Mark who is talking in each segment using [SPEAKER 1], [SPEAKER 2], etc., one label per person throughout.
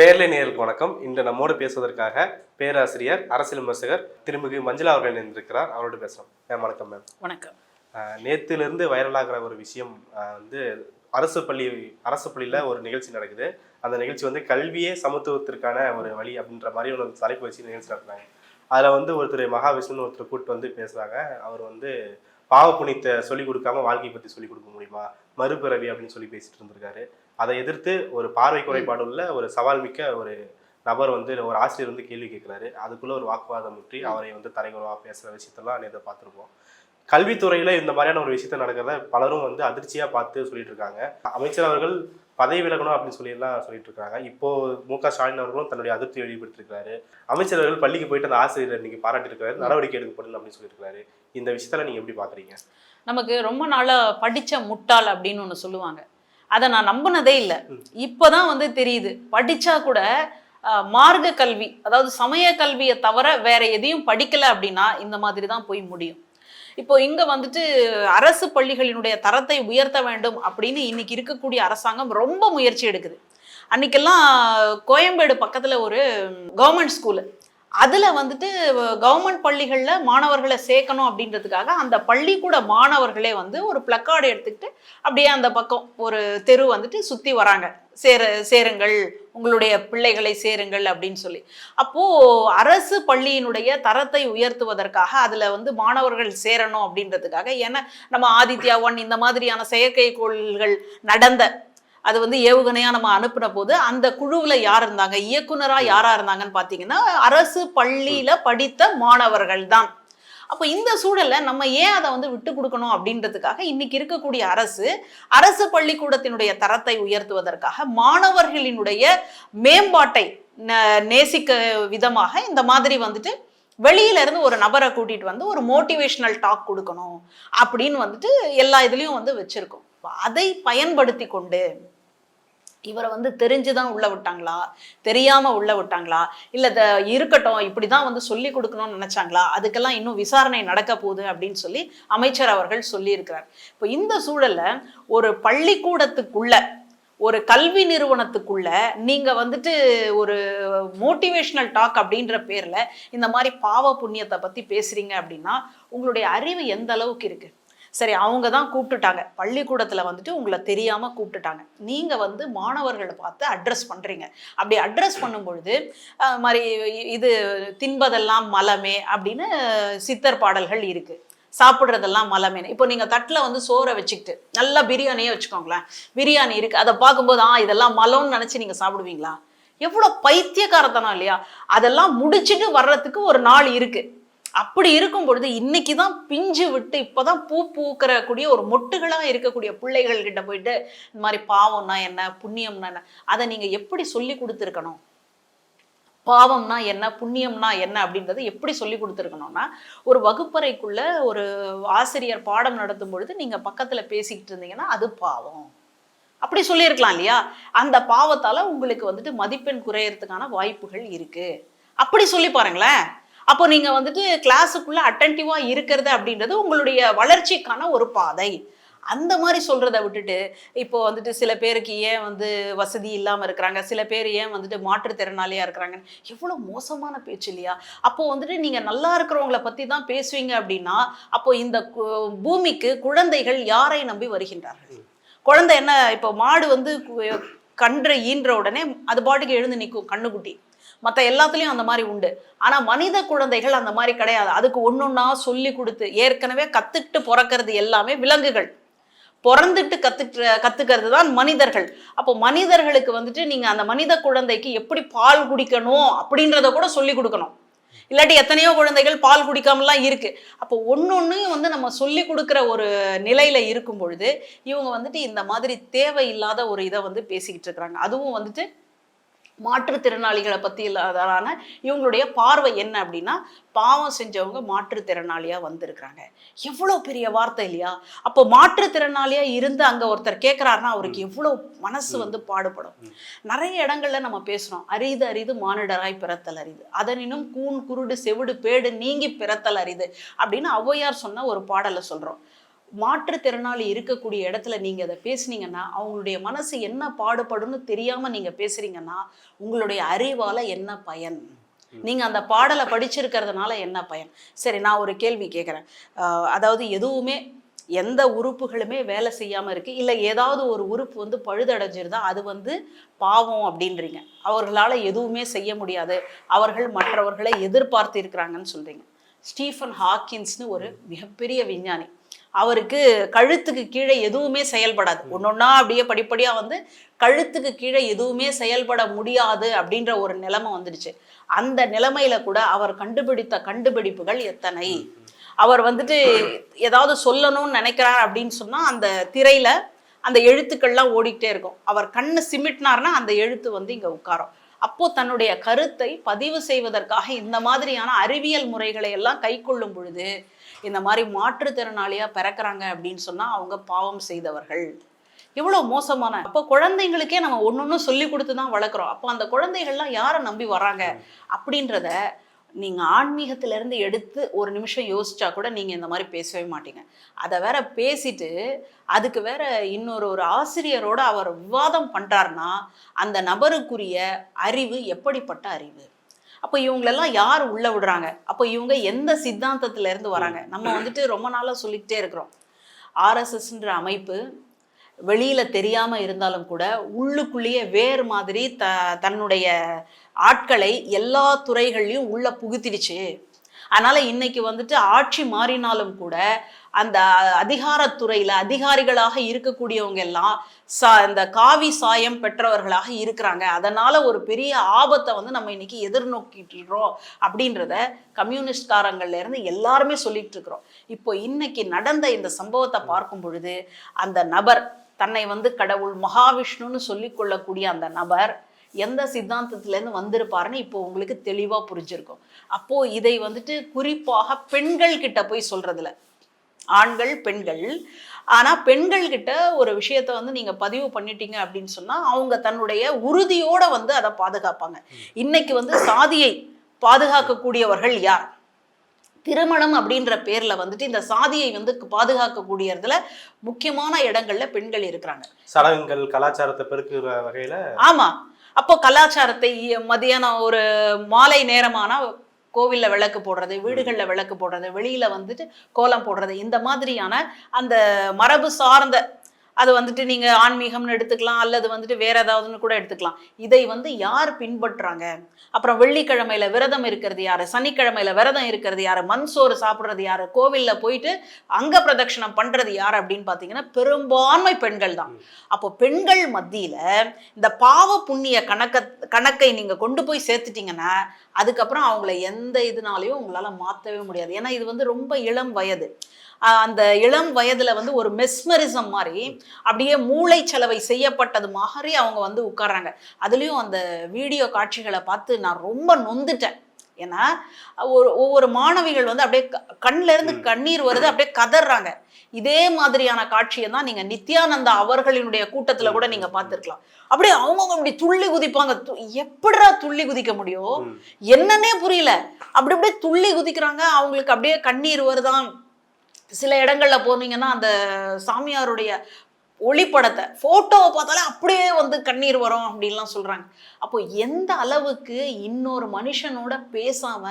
[SPEAKER 1] பேர்லை நேயர்களுக்கு வணக்கம். இன்று நம்மோடு பேசுவதற்காக பேராசிரியர் அரசியல் விமர்சகர் திருமிகு மஞ்சளா அவர்கள் இணைந்திருக்கிறார். அவரோடு பேசுகிறோம் மேம் வணக்கம் மேம்
[SPEAKER 2] வணக்கம்.
[SPEAKER 1] ஆஹ் நேத்திலிருந்து வைரலாகிற ஒரு விஷயம் வந்து அரசு பள்ளி அரசு பள்ளியில் ஒரு நிகழ்ச்சி நடக்குது. அந்த நிகழ்ச்சி வந்து கல்வியே சமத்துவத்திற்கான ஒரு வழி அப்படின்ற மாதிரி ஒரு தலைப்பு வச்சு நிகழ்ச்சி நடத்துனாங்க. அதில் வந்து ஒருத்தர் மகாவிஷ்ணுன்னு ஒருத்தர் கூப்பிட்டு வந்து பேசுகிறாங்க அவர் வந்து பாவ புண்ணியத்தை சொல்லிக் கொடுக்காம வாழ்க்கையை பற்றி சொல்லிக் கொடுக்க முடியுமா? மறுபிறவி அப்படின்னு சொல்லி பேசிட்டு இருந்திருக்காரு. அதை எதிர்த்து ஒரு பார்வை குறைபாடு உள்ள ஒரு சவால் மிக்க ஒரு நபர் வந்து ஒரு ஆசிரியர் வந்து கேள்வி கேட்குறாரு. அதுக்குள்ள ஒரு வாக்குவாதம் முற்றி அவரை வந்து தலைகுறவா பேசுகிற விஷயத்தெல்லாம் நேற்று பார்த்துருப்போம். கல்வித்துறையில் இந்த மாதிரியான ஒரு விஷயத்த நடக்கிறத பலரும் வந்து அதிர்ச்சியாக பார்த்து சொல்லிட்டு இருக்காங்க. அமைச்சர் அவர்கள் பதவி விலகணும் அப்படின்னு சொல்லியெல்லாம் சொல்லிட்டு இருக்காங்க. இப்போ மு க ஸ்டாலின் அவர்களும் தன்னுடைய அதிருப்தி வெளிப்படுத்திருக்காரு அமைச்சர் அவர்கள் பள்ளிக்கு போயிட்டு அந்த ஆசிரியர் இன்னைக்கு பாராட்டிருக்காரு நடவடிக்கை எடுக்கப்படும் அப்படின்னு சொல்லியிருக்காரு இந்த விஷயத்தில் நீங்க எப்படி பாக்குறீங்க
[SPEAKER 2] நமக்கு ரொம்ப நாளா படிச்ச முட்டாள் அப்படின்னு ஒன்று சொல்லுவாங்க. அதை நான் நம்பினதே இல்லை. இப்போதான் வந்து தெரியுது. படிச்சா கூட மார்க்க கல்வி அதாவது சமய கல்வியை தவிர வேற எதையும் படிக்கல அப்படின்னா இந்த மாதிரி தான் போய் முடியும். இப்போ இங்க வந்துட்டு அரசு பள்ளிகளினுடைய தரத்தை உயர்த்த வேண்டும் அப்படின்னு இன்னைக்கு இருக்கக்கூடிய அரசாங்கம் ரொம்ப முயற்சி எடுக்குது. அன்னைக்கெல்லாம் கோயம்பேடு பக்கத்துல ஒரு கவர்மெண்ட் ஸ்கூலு அதில் வந்துட்டு கவர்மெண்ட் பள்ளிகளில் மாணவர்களை சேர்க்கணும் அப்படின்றதுக்காக அந்த பள்ளிக்கூட மாணவர்களே வந்து ஒரு பிளக்கார்டு எடுத்துக்கிட்டு அப்படியே அந்த பக்கம் ஒரு தெரு வந்துட்டு சுற்றி வராங்க. சேர சேருங்கள் உங்களுடைய பிள்ளைகளை சேருங்கள் அப்படின்னு சொல்லி. அப்போது அரசு பள்ளியினுடைய தரத்தை உயர்த்துவதற்காக அதில் வந்து மாணவர்கள் சேரணும் அப்படின்றதுக்காக ஏன்னா நம்ம ஆதித்யா ஒன் இந்த மாதிரியான செயற்கைக்கோள்கள் நடந்த அது வந்து ஏவுகணையா நம்ம அனுப்பின போது அந்த குழுவுல யார் இருந்தாங்க? இயக்குனரா யாரா இருந்தாங்கன்னு பாத்தீங்கன்னா அரசு பள்ளியில படித்த மாணவர்கள் தான். அப்போ இந்த சூழல்ல நம்ம ஏன் அதை வந்து விட்டு கொடுக்கணும் அப்படின்றதுக்காக இன்னைக்கு இருக்கக்கூடிய அரசு அரசு பள்ளிக்கூடத்தினுடைய தரத்தை உயர்த்துவதற்காக மாணவர்களினுடைய மேம்பாட்டை நேசிக்க விதமாக இந்த மாதிரி வந்துட்டு வெளியில இருந்து ஒரு நபரை கூட்டிட்டு வந்து ஒரு மோட்டிவேஷனல் டாக் கொடுக்கணும் அப்படின்னு வந்துட்டு எல்லா இதுலயும் வந்து வச்சிருக்கோம். அதை பயன்படுத்தி கொண்டு இவரை வந்து தெரிஞ்சுதான் உள்ள விட்டாங்களா? தெரியாம உள்ள விட்டாங்களா? இல்ல த இருக்கட்டும் இப்படிதான் வந்து சொல்லி கொடுக்கணும்னு நினைச்சாங்களா? அதுக்கெல்லாம் இன்னும் விசாரணை நடக்க போகுது அப்படின்னு சொல்லி அமைச்சர் அவர்கள் சொல்லியிருக்கிறார். இப்போ இந்த சூழல்ல ஒரு பள்ளிக்கூடத்துக்குள்ள ஒரு கல்வி நிறுவனத்துக்குள்ள நீங்க வந்துட்டு ஒரு மோட்டிவேஷனல் டாக் அப்படின்ற பேர்ல இந்த மாதிரி பாவ புண்ணியத்தை பத்தி பேசுறீங்க அப்படின்னா உங்களுடைய அறிவு எந்த அளவுக்கு இருக்கு? சரி அவங்க தான் கூப்பிட்டுட்டாங்க. பள்ளிக்கூடத்தில் வந்துட்டு உங்களை தெரியாமல் கூப்பிட்டுட்டாங்க. நீங்கள் வந்து மாணவர்களை பார்த்து அட்ரஸ் பண்ணுறீங்க அப்படி அட்ரஸ் பண்ணும்பொழுது மாதிரி இது தின்பதெல்லாம் மலமே அப்படின்னு சித்தர் பாடல்கள் இருக்குது சாப்பிட்றதெல்லாம் மலமே இப்போ நீங்கள் தட்டில் வந்து சோறை வச்சுக்கிட்டு நல்லா பிரியாணியே வச்சுக்கோங்களேன். பிரியாணி இருக்குது அதை பார்க்கும்போது ஆ இதெல்லாம் மலம்னு நினச்சி நீங்கள் சாப்பிடுவீங்களா? எவ்வளோ பைத்தியக்காரத்தனம் இல்லையா? அதெல்லாம் முடிச்சுட்டு வர்றதுக்கு ஒரு நாள் இருக்குது அப்படி இருக்கும் பொழுது இன்னைக்கு தான் பிஞ்சு விட்டு இப்போதான் பூ பூக்கிறக்கூடிய ஒரு மொட்டுகளாக இருக்கக்கூடிய பிள்ளைகள் கிட்ட போயிட்டு இந்த மாதிரி பாவம்னா என்ன? புண்ணியம்னா என்ன? அதை நீங்க எப்படி சொல்லி கொடுத்துருக்கணும்? பாவம்னா என்ன? புண்ணியம்னா என்ன? அப்படின்றத எப்படி சொல்லி கொடுத்துருக்கணும்னா ஒரு வகுப்பறைக்குள்ள ஒரு ஆசிரியர் பாடம் நடத்தும் பொழுது நீங்க பக்கத்துல பேசிக்கிட்டு இருந்தீங்கன்னா அது பாவம். அப்படி சொல்லியிருக்கலாம் இல்லையா? அந்த பாவத்தால உங்களுக்கு வந்துட்டு மதிப்பெண் குறையறதுக்கான வாய்ப்புகள் இருக்கு. அப்படி சொல்லி பாருங்களேன். அப்போ நீங்கள் வந்துட்டு கிளாஸுக்குள்ளே அட்டன்டிவாக இருக்கிறது அப்படின்றது உங்களுடைய வளர்ச்சிக்கான ஒரு பாதை. அந்த மாதிரி சொல்கிறத விட்டுட்டு இப்போ வந்துட்டு சில பேருக்கு ஏன் வந்து வசதி இல்லாமல் இருக்கிறாங்க? சில பேர் ஏன் வந்துட்டு மாற்றுத்திறனாளியாக இருக்கிறாங்கன்னு எவ்வளோ மோசமான பேச்சு இல்லையா? அப்போது வந்துட்டு நீங்கள் நல்லா இருக்கிறவங்கள பற்றி தான் பேசுவீங்க அப்படின்னா அப்போ இந்த பூமிக்கு குழந்தைகள் யாரை நம்பி வருகின்றார்கள்? குழந்தை என்ன இப்போ மாடு வந்து கன்று ஈன்ற உடனே அது பாட்டுக்கு எழுந்து நிற்கும் கண்ணுக்குட்டி. மற்ற எல்லாத்துலேயும் அந்த மாதிரி உண்டு. ஆனால் மனித குழந்தைகள் அந்த மாதிரி கிடையாது. அதுக்கு ஒன்றொன்னா சொல்லி கொடுத்து ஏற்கனவே கற்றுக்கிட்டு பிறக்கிறது எல்லாமே விலங்குகள். பிறந்துட்டு கத்துக்கிற கத்துக்கிறது தான் மனிதர்கள். அப்போ மனிதர்களுக்கு வந்துட்டு நீங்கள் அந்த மனித குழந்தைக்கு எப்படி பால் குடிக்கணும் அப்படின்றத கூட சொல்லி கொடுக்கணும். இல்லாட்டி எத்தனையோ குழந்தைகள் பால் குடிக்காமலாம் இருக்குது அப்போ ஒன்னொன்னையும் வந்து நம்ம சொல்லி கொடுக்குற ஒரு நிலையில் இருக்கும் பொழுது இவங்க வந்துட்டு இந்த மாதிரி தேவையில்லாத ஒரு இதை வந்து பேசிக்கிட்டு இருக்கிறாங்க. அதுவும் வந்துட்டு மாற்றுத்திறனாளிகளை பற்றி இல்லாதான இவங்களுடைய பார்வை என்ன அப்படின்னா பாவம் செஞ்சவங்க மாற்றுத்திறனாளியா வந்திருக்கிறாங்க. எவ்வளோ பெரிய வார்த்தை இல்லையா? அப்போ மாற்றுத்திறனாளியா இருந்து அங்க ஒருத்தர் கேட்குறாருன்னா அவருக்கு எவ்வளோ மனசு வந்து பாடுபடும். நிறைய இடங்கள்ல நம்ம பேசுறோம். அரிது அரிது மானிடராய் பிறத்தல் அரிது. அதனினும் கூன் குருடு செவிடு பேடு நீங்கி பிறத்தல் அரிது அப்படின்னு ஔவையார் சொன்ன ஒரு பாடலை சொல்றோம். மாற்றுத்திறனாளி இருக்கக்கூடிய இடத்துல நீங்க அதை பேசுனீங்கன்னா அவங்களுடைய மனசு என்ன பாடுபடும்னு தெரியாம நீங்க பேசுறீங்கன்னா உங்களுடைய அறிவால என்ன பயன்? நீங்க அந்த பாடலை படிச்சிருக்கிறதுனால என்ன பயன்? சரி நான் ஒரு கேள்வி கேட்குறேன். அதாவது எதுவுமே எந்த உறுப்புகளுமே வேலை செய்யாம இருக்கு. இல்லை ஏதாவது ஒரு உறுப்பு வந்து பழுதடைஞ்சிருந்தா அது வந்து பாவம் அப்படின்றீங்க. அவர்களால எதுவுமே செய்ய முடியாது. அவர்கள் மற்றவர்களை எதிர்பார்த்து இருக்கிறாங்கன்னு சொல்றீங்க. ஸ்டீஃபன் ஹாக்கின்ஸ்னு ஒரு மிகப்பெரிய விஞ்ஞானி. அவருக்கு கழுத்துக்கு கீழே எதுவுமே செயல்படாது. ஒன்னொன்னா அப்படியே படிப்படியா வந்து கழுத்துக்கு கீழே எதுவுமே செயல்பட முடியாது அப்படின்ற ஒரு நிலைமை வந்துடுச்சு. அந்த நிலைமையில கூட அவர் கண்டுபிடித்த கண்டுபிடிப்புகள் எத்தனை? அவர் வந்துட்டு ஏதாவது சொல்லணும்னு நினைக்கிறார் அப்படின்னு சொன்னா அந்த திரையில அந்த எழுத்துக்கள்லாம் ஓடிக்கிட்டே இருக்கும். அவர் கண்ணு சிமிட்டினார்னா அந்த எழுத்து வந்து இங்க உட்காரும். அப்போ தன்னுடைய கருத்தை பதிவு செய்வதற்காக இந்த மாதிரியான அறிவியல் முறைகளை எல்லாம் கைக்கொள்ளும் பொழுது இந்த மாதிரி மாற்றுத்திறனாளியாக பிறக்கிறாங்க அப்படின்னு சொன்னால் அவங்க பாவம் செய்தவர்கள். இவ்வளோ மோசமான அப்போ குழந்தைங்களுக்கே நம்ம ஒன்னொன்னு சொல்லி கொடுத்து தான் வளர்க்குறோம். அப்போ அந்த குழந்தைகள்லாம் யாரை நம்பி வராங்க? அப்படின்றத நீங்கள் ஆன்மீகத்திலேருந்து எடுத்து ஒரு நிமிஷம் யோசிச்சா கூட நீங்கள் இந்த மாதிரி பேசவே மாட்டீங்க. அதை வேற பேசிட்டு அதுக்கு வேற இன்னொரு ஒரு ஆசிரியரோட அவர் விவாதம் பண்றாருன்னா அந்த நபருக்குரிய அறிவு எப்படிப்பட்ட அறிவு? அப்போ இவங்களெல்லாம் யார் உள்ள விடுறாங்க? அப்போ இவங்க எந்த சித்தாந்தத்துல இருந்து வராங்க? நம்ம வந்துட்டு ரொம்ப நாளா சொல்லிக்கிட்டே இருக்கிறோம். ஆர்எஸ்எஸ்ன்ற அமைப்பு வெளியில தெரியாம இருந்தாலும் கூட உள்ளுக்குள்ளேயே வேறு மாதிரி த தன்னுடைய ஆட்களை எல்லா துறைகள்லையும் உள்ள புகுத்திடுச்சு. அதனால இன்னைக்கு வந்துட்டு ஆட்சி மாறினாலும் கூட அந்த அதிகாரத்துறையில அதிகாரிகளாக இருக்கக்கூடியவங்க எல்லாம் சா இந்த காவி சாயம் பெற்றவர்களாக இருக்கிறாங்க. அதனால ஒரு பெரிய ஆபத்தை வந்து நம்ம இன்னைக்கு எதிர்நோக்கிட்டுறோம் அப்படின்றத கம்யூனிஸ்ட்காரங்கள்ல இருந்து எல்லாருமே சொல்லிட்டு இருக்கிறோம். இப்போ இன்னைக்கு நடந்த இந்த சம்பவத்தை பார்க்கும் பொழுது அந்த நபர் தன்னை வந்து கடவுள் மகாவிஷ்ணுன்னு சொல்லிக்கொள்ளக்கூடிய அந்த நபர் எந்த சித்தாந்தத்திலேருந்து வந்திருப்பாருன்னு இப்போ உங்களுக்கு தெளிவாக புரிஞ்சிருக்கும். அப்போ இதை வந்துட்டு குறிப்பாக பெண்கள் கிட்ட போய் சொல்றதுல. ஆண்கள் பெண்கள். ஆனா பெண்கள் கிட்ட ஒரு விஷயத்த வந்து நீங்க பதிவு பண்ணிட்டீங்க அப்படின்னு சொன்னா அவங்க தன்னுடைய உறுதியோட வந்து அதை பாதுகாப்பாங்க. இன்னைக்கு வந்து சாதியை பாதுகாக்கக்கூடியவர்கள் யார்? திருமணம் அப்படின்ற பேர்ல வந்துட்டு இந்த சாதியை வந்து பாதுகாக்கக்கூடியதுல முக்கியமான இடங்கள்ல பெண்கள் இருக்கிறாங்க.
[SPEAKER 1] சடங்குகள் கலாச்சாரத்தை பெருக்குற வகையில
[SPEAKER 2] ஆமா. அப்போ கலாச்சாரத்தை மதியானம் ஒரு மாலை நேரமானா கோவில்ல விளக்கு போடுறது வீடுகளில் விளக்கு போடுறது வெளியில் வந்துட்டு கோலம் போடுறது இந்த மாதிரியான அந்த மரபு சார்ந்த அது வந்துட்டு நீங்க ஆன்மீகம்னு எடுத்துக்கலாம் அல்லது வந்துட்டு வேற ஏதாவதுன்னு கூட எடுத்துக்கலாம். இதை வந்து யார் பின்பற்றுறாங்க அப்புறம் வெள்ளிக்கிழமையில விரதம் இருக்கிறது யாரு? சனிக்கிழமையில விரதம் இருக்கிறது யாரு? மண் சோறு சாப்பிடுறது யாரு? கோவில்ல போயிட்டு அங்க பிரதட்சணம் பண்றது யார் அப்படின்னு பாத்தீங்கன்னா பெரும்பான்மை பெண்கள் தான். அப்போ பெண்கள் மத்தியில இந்த பாவ புண்ணிய கணக்க கணக்கை நீங்க கொண்டு போய் சேர்த்துட்டீங்கன்னா அதுக்கப்புறம் அவங்கள எந்த இதுனாலையும் உங்களால மாத்தவே முடியாது. ஏன்னா இது வந்து ரொம்ப இளம் வயது. அந்த இளம் வயதுல வந்து ஒரு மெஸ்மரிசம் மாதிரி அப்படியே மூளை செலவை செய்யப்பட்டது மாதிரி அவங்க வந்து உட்கார்றாங்க. அதுலயும் அந்த வீடியோ காட்சிகளை பார்த்து நான் ரொம்ப நொந்துட்டேன். ஏன்னா ஒரு ஒவ்வொரு மாணவிகள் வந்து அப்படியே க- கண்ணுல இருந்து கண்ணீர் வருது அப்படியே கதறாங்க இதே மாதிரியான காட்சியை தான் நீங்க நித்யானந்தா அவர்களினுடைய கூட்டத்துல கூட நீங்க பார்த்திருக்கலாம். அப்படியே அவங்கவுங்க அப்படி துள்ளி குதிப்பாங்க. எப்படிடா துள்ளி குதிக்க முடியும். என்னன்னே புரியல. அப்படி அப்படியே துள்ளி குதிக்கிறாங்க. அவங்களுக்கு அப்படியே கண்ணீர் வருதான். சில இடங்களில் போனீங்கன்னா அந்த சாமியாருடைய ஒளிப்படத்தை ஃபோட்டோவை பார்த்தாலே அப்படியே வந்து கண்ணீர் வரும் அப்படின்லாம் சொல்கிறாங்க அப்போ எந்த அளவுக்கு இன்னொரு மனுஷனோட பேசாம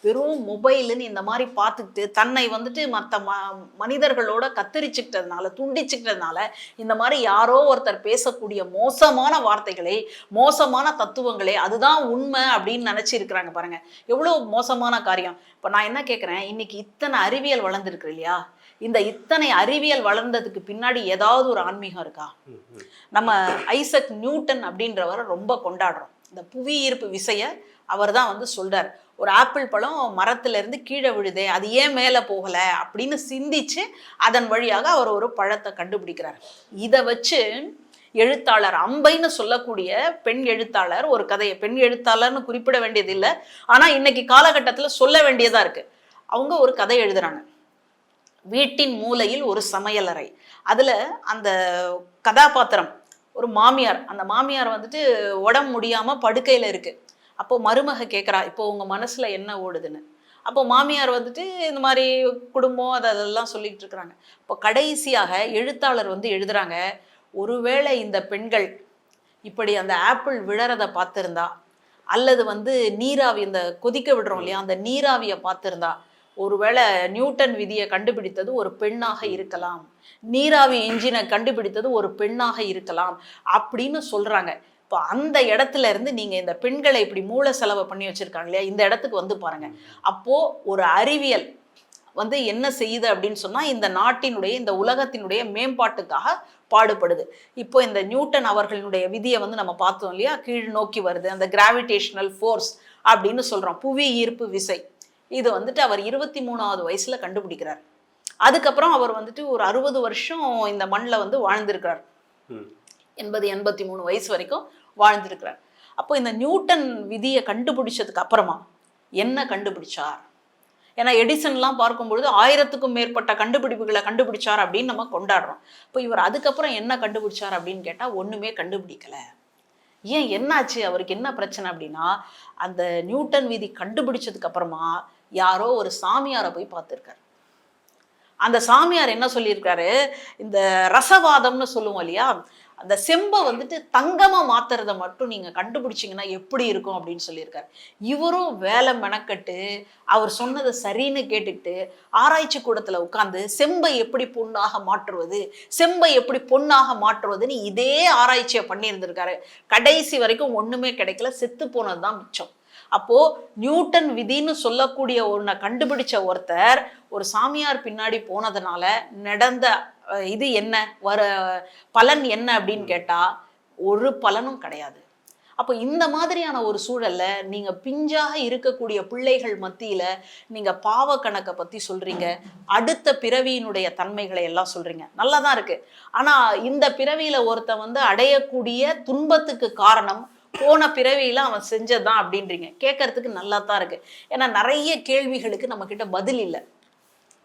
[SPEAKER 2] வெறும் மொபைலுன்னு இந்த மாதிரி பார்த்துக்கிட்டு தன்னை வந்துட்டு மற்ற ம மனிதர்களோட கத்தரிச்சுக்கிட்டதுனால துண்டிச்சுக்கிட்டதுனால இந்த மாதிரி யாரோ ஒருத்தர் பேசக்கூடிய மோசமான வார்த்தைகளை மோசமான தத்துவங்களே அதுதான் உண்மை அப்படின்னு நினச்சிருக்கிறாங்க பாருங்கள் எவ்வளோ மோசமான காரியம். இப்போ நான் என்ன கேட்குறேன் இன்னைக்கு இத்தனை அறிவியல் வளர்ந்துருக்கு இல்லையா? இந்த இத்தனை அறிவியல் வளர்ந்ததுக்கு பின்னாடி ஏதாவது ஒரு ஆன்மீகம் இருக்கா? நம்ம ஐசக் நியூட்டன் அப்படின்றவரை ரொம்ப கொண்டாடுறோம். இந்த புவி ஈர்ப்பு விசைய அவர் தான் வந்து சொல்றார். ஒரு ஆப்பிள் பழம் மரத்துல இருந்து கீழே விழுதே அது ஏன் மேலே போகல அப்படின்னு சிந்திச்சு அதன் வழியாக அவர் ஒரு பழத்தை கண்டுபிடிக்கிறார். இதை வச்சு எழுத்தாளர் அம்பைன்னு சொல்லக்கூடிய பெண் எழுத்தாளர் ஒரு கதையை பெண் எழுத்தாளர்னு குறிப்பிட வேண்டியது இல்லை ஆனா இன்னைக்கு காலகட்டத்தில் சொல்ல வேண்டியதா இருக்கு. அவங்க ஒரு கதை எழுதுறாங்க. வீட்டின் மூலையில் ஒரு சமையலறை அதில் அந்த கதாபாத்திரம் ஒரு மாமியார் அந்த மாமியார் வந்துட்டு உடம்பு முடியாமல் படுக்கையில் இருக்குது அப்போது மருமக கேட்குறா இப்போ உங்கள் மனசில் என்ன ஓடுதுன்னு? அப்போ மாமியார் வந்துட்டு இந்த மாதிரி குடும்பம் அது அதெல்லாம் சொல்லிகிட்டு இருக்கிறாங்க. இப்போ கடைசியாக எழுத்தாளர் வந்து எழுதுகிறாங்க ஒருவேளை இந்த பெண்கள் இப்படி அந்த ஆப்பிள் விழறதை பார்த்துருந்தா அல்லது வந்து நீராவி இந்த கொதிக்க விடுறோம் இல்லையா அந்த நீராவியை பார்த்துருந்தா ஒருவேளை நியூட்டன் விதியை கண்டுபிடித்தது ஒரு பெண்ணாக இருக்கலாம். நீராவி இன்ஜினை கண்டுபிடித்தது ஒரு பெண்ணாக இருக்கலாம் அப்படின்னு சொல்றாங்க. இப்போ அந்த இடத்துல இருந்து நீங்க இந்த பெண்களை இப்படி மூல செலவு பண்ணி வச்சிருக்காங்க இல்லையா? இந்த இடத்துக்கு வந்து பாருங்க. அப்போ ஒரு அறிவியல் வந்து என்ன செய்யுது அப்படின்னு சொன்னா இந்த நாட்டினுடைய இந்த உலகத்தினுடைய மேம்பாட்டுக்காக பாடுபடுது. இப்போ இந்த நியூட்டன் அவர்களுடைய விதியை வந்து நம்ம பார்த்தோம் இல்லையா? கீழ் நோக்கி வருது. அந்த கிராவிடேஷனல் ஃபோர்ஸ் அப்படின்னு சொல்றோம். புவி ஈர்ப்பு விசை. இது வந்துட்டு அவர் இருபத்தி மூணாவது வயசுல கண்டுபிடிக்கிறார். அதுக்கப்புறம் அவர் வந்துட்டு ஒரு அறுபது வருஷம் இந்த மண்ணில் வந்து வாழ்ந்திருக்கிறார். எண்பது எண்பத்தி மூணு வயசு வரைக்கும் வாழ்ந்திருக்கிறார். அப்போ இந்த நியூட்டன் விதியை கண்டுபிடிச்சதுக்கு அப்புறமா என்ன கண்டுபிடிச்சார்? ஏன்னா எடிசன்லாம் பார்க்கும்பொழுது ஆயிரத்துக்கும் மேற்பட்ட கண்டுபிடிப்புகளை கண்டுபிடிச்சார் அப்படின்னு நம்ம கொண்டாடுறோம். இப்போ இவர் அதுக்கப்புறம் என்ன கண்டுபிடிச்சார் அப்படின்னு கேட்டால் ஒன்றுமே கண்டுபிடிக்கல. ஏன் என்னாச்சு? அவருக்கு என்ன பிரச்சனை அப்படின்னா அந்த நியூட்டன் விதி கண்டுபிடிச்சதுக்கு அப்புறமா யாரோ ஒரு சாமியாரை போய் பார்த்துருக்காரு. அந்த சாமியார் என்ன சொல்லியிருக்காரு? இந்த ரசவாதம்னு சொல்லுவோம் இல்லையா? அந்த செம்பை வந்துட்டு தங்கமாக மாத்துறத மட்டும் நீங்கள் கண்டுபிடிச்சீங்கன்னா எப்படி இருக்கும் அப்படின்னு சொல்லியிருக்காரு. இவரும் வேலை மெனக்கட்டு அவர் சொன்னதை சரின்னு கேட்டுக்கிட்டு ஆராய்ச்சி கூடத்தில் உட்காந்து செம்பை எப்படி பொண்ணாக மாற்றுவது செம்பை எப்படி பொண்ணாக மாற்றுவதுன்னு இதே ஆராய்ச்சியை பண்ணியிருந்திருக்காரு. கடைசி வரைக்கும் ஒன்றுமே கிடைக்கல செத்து போனது தான் மிச்சம். அப்போ நியூட்டன் விதின்னு சொல்லக்கூடிய ஒன்றை கண்டுபிடிச்ச ஒருத்தர் ஒரு சாமியார் பின்னாடி போனதுனால நடந்த இது என்ன? வர பலன் என்ன அப்படின்னு கேட்டா ஒரு பலனும் கிடையாது. அப்போ இந்த மாதிரியான ஒரு சூழல்ல நீங்க பிஞ்சாக இருக்கக்கூடிய பிள்ளைகள் மத்தியில நீங்க பாவ கணக்கை பத்தி சொல்றீங்க. அடுத்த பிறவியினுடைய தன்மைகளை எல்லாம் சொல்றீங்க. நல்லா தான் இருக்கு. ஆனா இந்த பிறவியில ஒருத்தன் வந்து அடையக்கூடிய துன்பத்துக்கு காரணம் போன பிறவியில அவன் செஞ்சதுதான் அப்படின்றீங்க. கேட்கறதுக்கு நல்லா தான் இருக்கு. ஏன்னா நிறைய கேள்விகளுக்கு நம்ம கிட்ட பதில் இல்லை.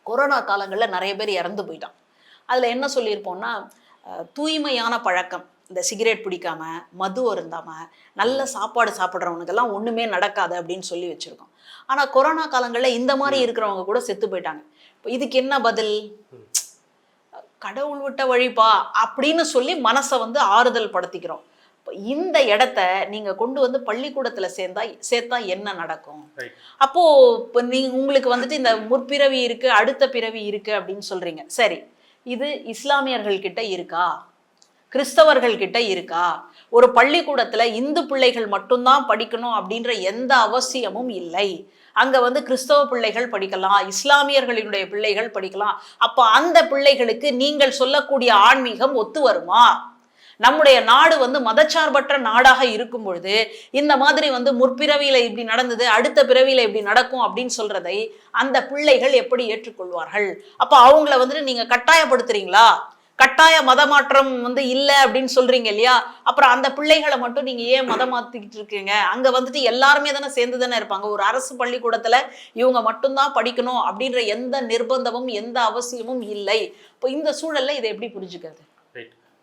[SPEAKER 2] கொரோனா காலங்களில் நிறைய பேர் இறந்து போயிட்டான். அதில் என்ன சொல்லியிருப்போம்னா தூய்மையான பழக்கம். இந்த சிகரெட் பிடிக்காம மது அருந்தாம நல்ல சாப்பாடு சாப்பிட்றவனுக்கெல்லாம் ஒன்றுமே நடக்காது அப்படின்னு சொல்லி வச்சுருக்கோம். ஆனால் கொரோனா காலங்களில் இந்த மாதிரி இருக்கிறவங்க கூட செத்து போயிட்டாங்க. இப்போ இதுக்கு என்ன பதில்? கடவுள் விட்ட வழிப்பா அப்படின்னு சொல்லி மனசை வந்து ஆறுதல் படுத்திக்கிறோம். இந்த இடத்த நீங்க கொண்டு வந்து பள்ளிக்கூடத்துல சேர்ந்தா சேர்த்தா என்ன நடக்கும். அப்போ நீங்க உங்களுக்கு வந்துட்டு இந்த முற்பிறவி இருக்கு அடுத்த பிறவி இருக்கு அப்படின்னு சொல்றீங்க. சரி இது இஸ்லாமியர்கள் கிட்ட இருக்கா? கிறிஸ்தவர்கள் கிட்ட இருக்கா? ஒரு பள்ளிக்கூடத்துல இந்து பிள்ளைகள் மட்டும்தான் படிக்கணும் அப்படின்ற எந்த அவசியமும் இல்லை. அங்க வந்து கிறிஸ்தவ பிள்ளைகள் படிக்கலாம் இஸ்லாமியர்களினுடைய பிள்ளைகள் படிக்கலாம். அப்ப அந்த பிள்ளைகளுக்கு நீங்கள் சொல்லக்கூடிய ஆன்மீகம் ஒத்து வருமா? நம்முடைய நாடு வந்து மதச்சார்பற்ற நாடாக இருக்கும் பொழுது இந்த மாதிரி வந்து முற்பிறவியில இப்படி நடந்தது அடுத்த பிறவியில இப்படி நடக்கும் அப்படின்னு சொல்றதை அந்த பிள்ளைகள் எப்படி ஏற்றுக்கொள்வார்கள்? அப்ப அவங்கள வந்துட்டு நீங்க கட்டாயப்படுத்துறீங்களா? கட்டாய மதமாற்றம் வந்து இல்லை அப்படின்னு சொல்றீங்க இல்லையா? அப்புறம் அந்த பிள்ளைகளை மட்டும் நீங்க ஏன் மதம் மாத்திக்கிட்டு இருக்கீங்க? அங்க வந்துட்டு எல்லாருமே தானே சேர்ந்து தானே இருப்பாங்க. ஒரு அரசு பள்ளிக்கூடத்துல இவங்க மட்டும்தான் படிக்கணும் அப்படின்ற எந்த நிர்பந்தமும் எந்த அவசியமும் இல்லை. இப்போ இந்த சூழல்ல இதை எப்படி புரிஞ்சுக்கிறது?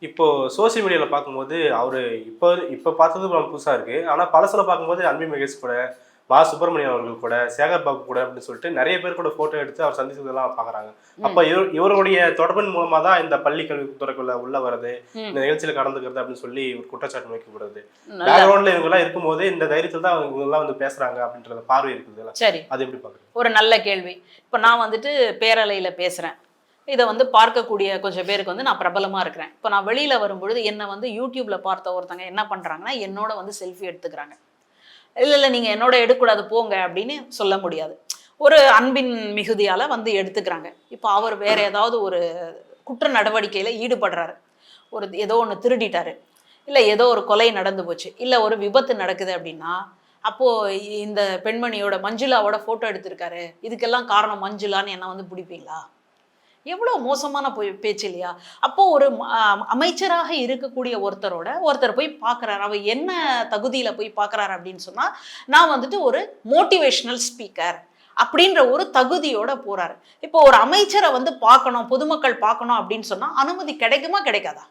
[SPEAKER 1] இப்போ சோஷியல் மீடியாவில் பார்க்கும்போது அவர் இப்போ இப்போ பார்த்தது நம்ம புதுசாக இருக்கு. ஆனால் பழசுல பார்க்கும்போது அன்பி மகேஷ் கூட மா சுப்பிரமணியம் அவர்கள் கூட சேகர் பாபு கூட அப்படின்னு சொல்லிட்டு நிறைய பேர் கூட ஃபோட்டோ எடுத்து அவர் சந்திச்சதெல்லாம் பார்க்குறாங்க. அப்போ இவர் இவருடைய தொடர்பின் மூலமாக தான் இந்த பள்ளி கல்வித்துறைக்குள்ள உள்ள வர்றது. இந்த நிகழ்ச்சியில் கலந்துக்கிறது அப்படின்னு சொல்லி ஒரு குற்றச்சாட்டு வைக்கப்படுது. பேக்ரவுண்ட்ல இவங்க எல்லாம் இருக்கும்போது இந்த தைரியத்தில் தான் இவங்க எல்லாம் வந்து பேசுறாங்க அப்படின்றத பார்வை இருக்குது
[SPEAKER 2] சரி.
[SPEAKER 1] அது எப்படி பார்க்குறீங்க?
[SPEAKER 2] ஒரு நல்ல கேள்வி. இப்போ நான் வந்துட்டு பேரலையில் பேசுகிறேன் இதை வந்து பார்க்கக்கூடிய கொஞ்சம் பேருக்கு வந்து நான் பிரபலமாக இருக்கிறேன். இப்போ நான் வெளியில் வரும்பொழுது என்னை வந்து யூடியூப்பில் பார்த்த ஒருத்தங்க என்ன பண்ணுறாங்கன்னா என்னோட வந்து செல்ஃபி எடுத்துக்கிறாங்க. இல்லை இல்லை நீங்கள் என்னோட எடுக்கக்கூடாது போங்க அப்படின்னு சொல்ல முடியாது. ஒரு அன்பின் மிகுதியால் வந்து எடுத்துக்கிறாங்க. இப்போ அவர் வேற ஏதாவது ஒரு குற்ற நடவடிக்கையில் ஈடுபடுறாரு. ஒரு ஏதோ ஒன்று திருடிட்டாரு. இல்லை ஏதோ ஒரு கொலை நடந்து போச்சு. இல்லை ஒரு விபத்து நடக்குது அப்படின்னா அப்போது இந்த பெண்மணியோட மஞ்சுளாவோட ஃபோட்டோ எடுத்திருக்காரு. இதுக்கெல்லாம் காரணம் மஞ்சுளான்னு என்ன வந்து பிடிப்பீங்களா? எவ்வளோ மோசமான போய் பேச்சு இல்லையா? அப்போது ஒரு அமைச்சராக இருக்கக்கூடிய ஒருத்தரோட ஒருத்தர் போய் பார்க்குறாரு அவர் என்ன தகுதியில் போய் பார்க்குறாரு அப்படின்னு சொன்னால் நான் வந்துட்டு ஒரு மோட்டிவேஷ்னல் ஸ்பீக்கர் அப்படின்ற ஒரு தகுதியோட போறாரு. இப்போ ஒரு அமைச்சரை வந்து பார்க்கணும் பொதுமக்கள் பார்க்கணும் அப்படின்னு சொன்னா அனுமதி கிடைக்குமா கிடைக்காதா?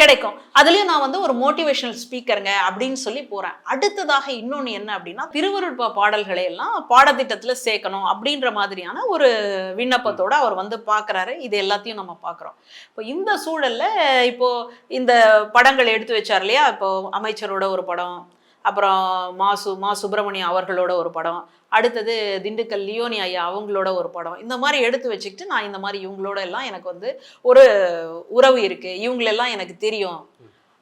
[SPEAKER 2] கிடைக்கும். அதுலயும் நான் வந்து ஒரு மோட்டிவேஷனல் ஸ்பீக்கருங்க அப்படின்னு சொல்லி போறேன். அடுத்ததாக இன்னொன்று என்ன அப்படின்னா திருவருட்ப பாடல்களை எல்லாம் பாடத்திட்டத்தில் சேர்க்கணும் அப்படின்ற மாதிரியான ஒரு விண்ணப்பத்தோடு அவர் வந்து பார்க்குறாரு இது எல்லாத்தையும் நம்ம பார்க்குறோம் இப்போ இந்த சூழலில் இப்போ இந்த படங்கள் எடுத்து வச்சார் இல்லையா? இப்போ அமைச்சரோட ஒரு படம் அப்புறம் மாசு மா சுப்பிரமணியம் அவர்களோட ஒரு படம். அடுத்தது திண்டுக்கல் லியோனி ஐயா அவங்களோட ஒரு படம். இந்த மாதிரி எடுத்து வச்சுக்கிட்டு நான் இந்த மாதிரி இவங்களோட எல்லாம் எனக்கு வந்து ஒரு உறவு இருக்கு. இவங்களெல்லாம் எனக்கு தெரியும்.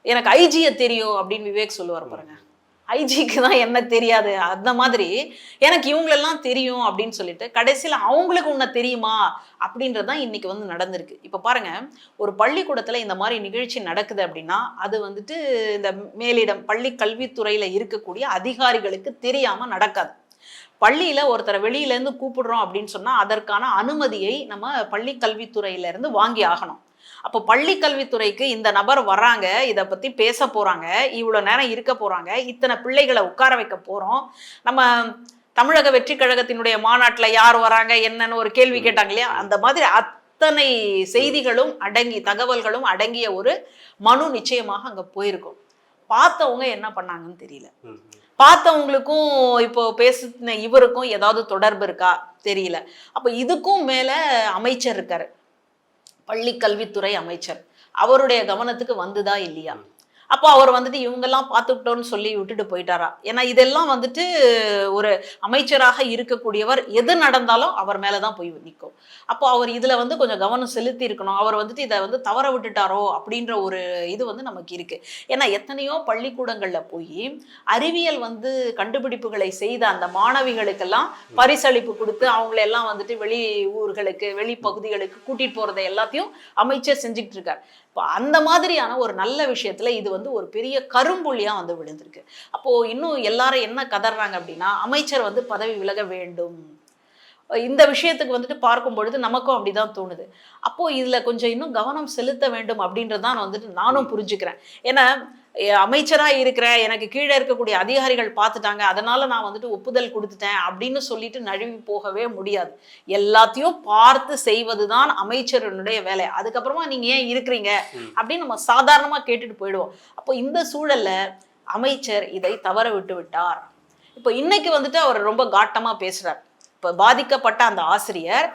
[SPEAKER 2] எனக்கு ஐஜியை தெரியும் அப்படின்னு விவேக் சொல்லுவார் பாருங்க. ஐஜிக்கு தான் என்ன தெரியாது. அந்த மாதிரி எனக்கு இவங்களெல்லாம் தெரியும் அப்படின்னு சொல்லிட்டு கடைசியில் அவங்களுக்கு உன்னை தெரியுமா அப்படின்றது தான் இன்னைக்கு வந்து நடந்திருக்கு. இப்போ பாருங்க ஒரு பள்ளிக்கூடத்தில் இந்த மாதிரி நிகழ்ச்சி நடக்குது அப்படின்னா அது வந்துட்டு இந்த மேலிடம் பள்ளி கல்வித்துறையில் இருக்கக்கூடிய அதிகாரிகளுக்கு தெரியாமல் நடக்காது. பள்ளியில ஒருத்தரை வெளியிலேருந்து கூப்பிடுறோம் அப்படின்னு சொன்னா அதற்கான அனுமதியை நம்ம பள்ளி கல்வித்துறையில இருந்து வாங்கி ஆகணும். அப்போ பள்ளி கல்வித்துறைக்கு இந்த நபர் வர்றாங்க இதை பத்தி பேச போறாங்க இவ்வளோ நேரம் இருக்க போறாங்க இத்தனை பிள்ளைகளை உட்கார வைக்க போறோம். நம்ம தமிழக வெற்றி கழகத்தினுடைய மாநாட்டில் யார் வராங்க என்னன்னு ஒரு கேள்வி கேட்டாங்க இல்லையா? அந்த மாதிரி அத்தனை செய்திகளும் அடங்கி தகவல்களும் அடங்கிய ஒரு மனு நிச்சயமாக அங்க போயிருக்கும். பார்த்தவங்க என்ன பண்ணாங்கன்னு தெரியல. பார்த்தவங்களுக்கும் இப்போ பேசின இவருக்கும் ஏதாவது தொடர்பு இருக்கா? தெரியல. அப்போ இதுக்கும் மேல அமைச்சர் இருக்காரு. பள்ளி கல்வித்துறை அமைச்சர். அவருடைய கவனத்துக்கு வந்துதா இல்லையா? அப்போ அவர் வந்துட்டு இவங்கெல்லாம் பார்த்துக்கிட்டோன்னு சொல்லி விட்டுட்டு போயிட்டாரா? ஏன்னா இதெல்லாம் வந்துட்டு ஒரு அமைச்சராக இருக்கக்கூடியவர் எது நடந்தாலும் அவர் மேலே தான் போய் நிற்கும் அப்போ அவர் இதில் வந்து கொஞ்சம் கவனம் செலுத்தி இருக்கணும் அவர் வந்துட்டு இதை வந்து தவற விட்டுட்டாரோ அப்படின்ற ஒரு இது வந்து நமக்கு இருக்கு. ஏன்னா எத்தனையோ பள்ளிக்கூடங்களில் போய் அறிவியல் வந்து கண்டுபிடிப்புகளை செய்த அந்த மாணவிகளுக்கெல்லாம் பரிசளிப்பு கொடுத்து அவங்களெல்லாம் வந்துட்டு வெளி ஊர்களுக்கு வெளி பகுதிகளுக்கு கூட்டிட்டு போறதை எல்லாத்தையும் அமைச்சர் செஞ்சுக்கிட்டு இருக்கார். இப்போ அந்த மாதிரியான ஒரு நல்ல விஷயத்துல இது வந்து ஒரு பெரிய கரும்புள்ளியா வந்து விழுந்திருக்கு. அப்போ இன்னும் எல்லாரும் என்ன கதறாங்க அப்படின்னா அமைச்சர் வந்து பதவி விலக வேண்டும். இந்த விஷயத்துக்கு வந்துட்டு பார்க்கும் பொழுது நமக்கும் அப்படிதான் தோணுது. அப்போ இதுல கொஞ்சம் இன்னும் கவனம் செலுத்த வேண்டும் அப்படின்றதான் வந்துட்டு நானும் புரிஞ்சுக்கிறேன். ஏன்னா எ, அமைச்சரா இருக்கிறேன் எனக்கு கீழே இருக்கக்கூடிய அதிகாரிகள் பார்த்துட்டாங்க. அதனால நான் வந்துட்டு ஒப்புதல் கொடுத்துட்டேன் அப்படின்னு சொல்லிட்டு நழுவி போகவே முடியாது. எல்லாத்தையும் பார்த்து செய்வதுதான் அமைச்சரனுடைய வேலை. அதுக்கப்புறமா நீங்க ஏன் இருக்கிறீங்க? அப்படின்னு நம்ம சாதாரணமா கேட்டுட்டு போயிடுவோம். அப்போ இந்த சூழல்ல அமைச்சர் இதை தவற விட்டு விட்டார். இப்போ இன்னைக்கு வந்துட்டு அவர் ரொம்ப காட்டமா பேசுறார். இப்போ பாதிக்கப்பட்ட அந்த ஆசிரியர்